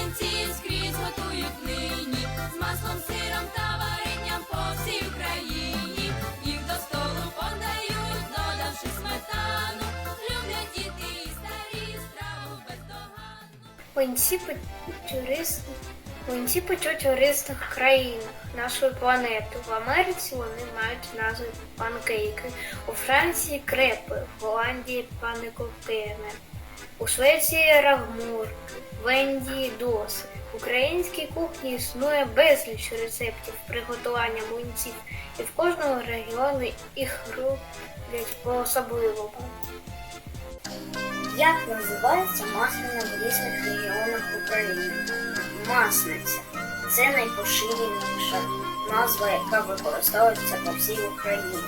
млинців скрізь готують нині, з маслом, сиром та варенням по всій Україні. Їх до столу подають, додавши сметану. Люблять діти і старі страву бездоганну. У різних, млинці печуть у різних країнах нашої планети. В Америці вони мають назву панкейки, у Франції крепи, в Голландії панекотини, у Швеції рагмурки, в Індії доси. В українській кухні існує безліч рецептів приготування млинців, і в кожному регіоні їх роблять по-особливому. Як називається маслина в різних регіонах України? Масниця. Це найпоширеніша назва, яка використовується по всій Україні.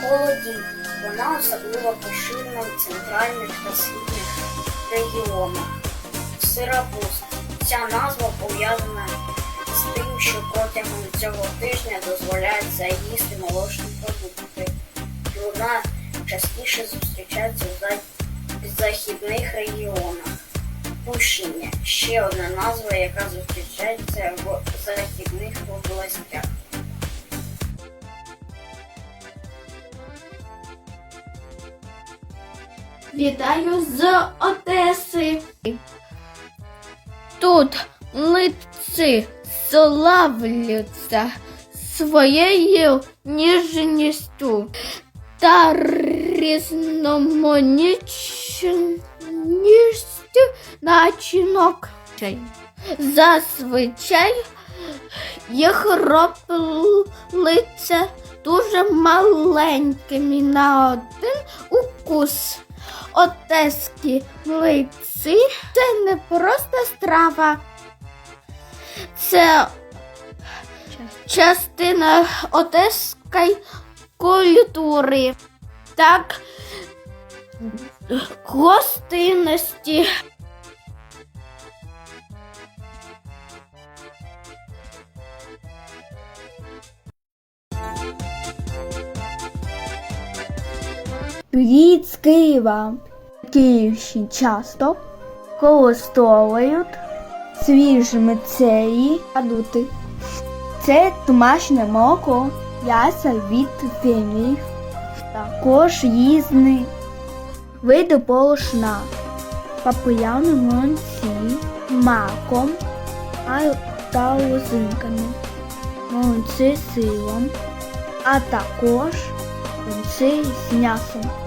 Холодій. Вона особливо поширена в центральних та східних регіонах. Сирапуст. Ця назва пов'язана з тим, що протягом цього тижня дозволяється їсти молочні продукти. І вона частіше зустрічається в західних регіонах. Пущення ще одна назва, яка зустрічається в західних областях. Вітаю з Одеси. Тут лиці славляться своєю ніжністю та різноманітністю начинок. Зазвичай їх робиться дуже маленькими на один укус. Одеські млиці це не просто страва, це частина одеської культури, так гостинності. Привіт з Києва. Київщині часто використовують свіжі мицеї продукти. Це домашнє молоко, яйця від фемів, також різні види полошна, популярні млинці, маком та лозинками, млинці з сиром, а також млинці з м'ясом.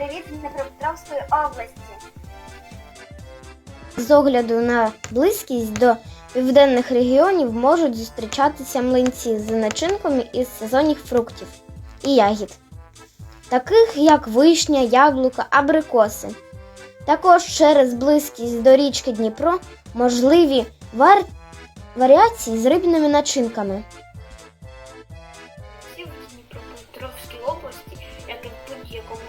Привіт з Дніпропетровської області. З огляду на близькість до південних регіонів можуть зустрічатися млинці з начинками із сезонних фруктів і ягід, таких як вишня, яблука, абрикоси. Також через близькість до річки Дніпро можливі вар... варіації з рибними начинками. Всі в Дніпропетровській області, як і в будь-якому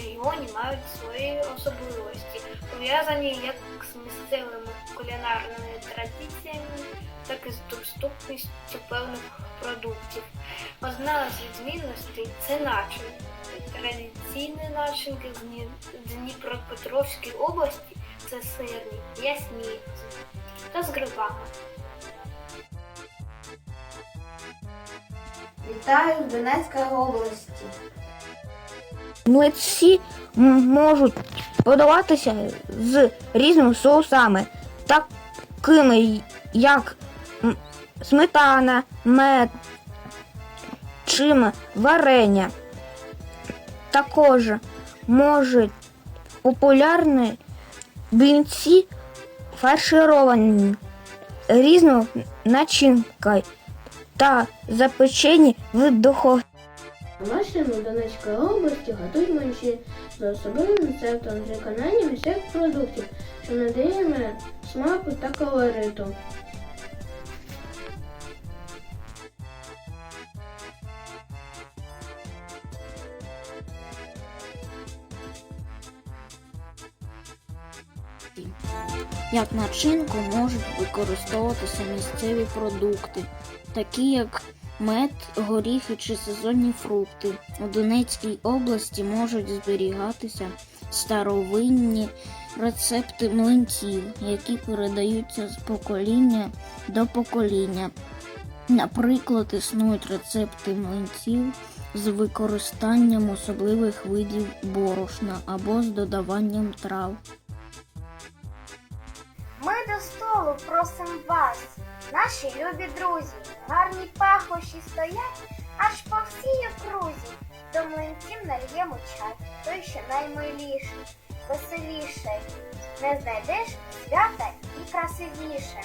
регіоні, мають свої особливості, пов'язані як з місцевими кулінарними традиціями, так і з доступністю певних продуктів. Одна з відмінностей це начинки. Традиційні начинки з Дні- Дніпропетровської області це сирні, ясні та з грибами. Вітаю з Донецької області. Млинці м- можуть подаватися з різними соусами, такими як сметана, мед чи варення. Також можуть популярні блінці фаршировані різною начинкою та запечені в духовці. У нашому Донецької області готують менші за особливим рецептом з виконанням всіх продуктів, що надає смаку та колориту. Як начинку можуть використовуватися місцеві продукти, такі як мед, горіхи чи сезонні фрукти. У Донецькій області можуть зберігатися старовинні рецепти млинців, які передаються з покоління до покоління. Наприклад, існують рецепти млинців з використанням особливих видів борошна або з додаванням трав. До столу просим вас, наші любі друзі. Гарні пахощі стоять аж по всій окрузі. До млинців нальємо чай, той, що наймиліший, веселіший. Не знайдеш свята і красивіше.